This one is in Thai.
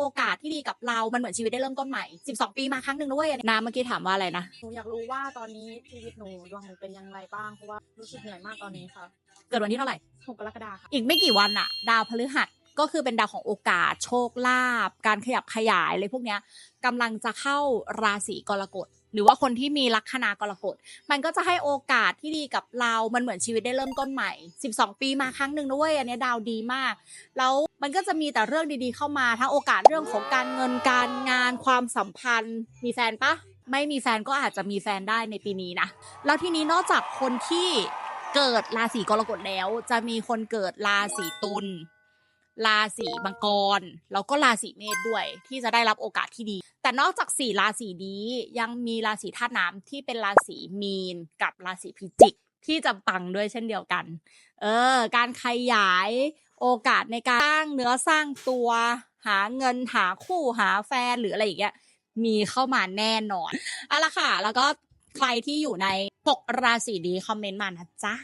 โอกาสที่ดีกับเรา มันเหมือนชีวิตได้เริ่มต้นใหม่ 12 ปีมาครั้งหนึ่งด้วยน้ำเมื่อกี้ถามว่าอะไรนะ หนูอยากรู้ว่าตอนนี้ชีวิตหนูดวงหนูเป็นยังไงบ้าง เพราะว่ารู้สึกเหนื่อยมากตอนนี้ค่ะ เกิดวันที่เท่าไหร่หกกรกฎาคมค่ะ อีกไม่กี่วันอะดาวพฤหัส ก็คือเป็นดาวของโอกาส โชคลาภการขยับขยายอะไรพวกเนี้ยกำลังจะเข้าราศีกรกฎหรือว่าคนที่มีลัคนากรกฎมันก็จะให้โอกาสที่ดีกับเรา มันเหมือนชีวิตได้เริ่มต้นใหม่ 12 ปีมาครั้งหนึ่งด้วยอันนี้ดาวดีมาก แล้วมันก็จะมีแต่เรื่องดีๆเข้ามา ทั้งโอกาสเรื่องของการเงินการงานความสัมพันธ์ มีแฟนปะไม่มีแฟนก็อาจจะมีแฟนได้ในปีนี้นะ แล้วทีนี้นอกจากคนที่เกิดราศีกรกฎแล้ว จะมีคนเกิดราศีตุล ราศีมังกร แล้วก็ราศีเมษด้วย ที่จะได้รับโอกาสที่ดี แต่นอกจากสี่ราศีนี้ยังมีราศีธาตุน้ำที่เป็นราศีมีนกับราศีพิจิก ที่จะปังด้วยเช่นเดียวกัน เออ การขยายโอกาสในการสร้างเนื้อสร้างตัว หาเงินหาคู่หาแฟนหรืออะไรอย่างเงี้ยมีเข้ามาแน่นอนเอาละค่ะ แล้วก็ใครที่อยู่ในหกราศีนี้คอมเมนต์มานะจ๊ะ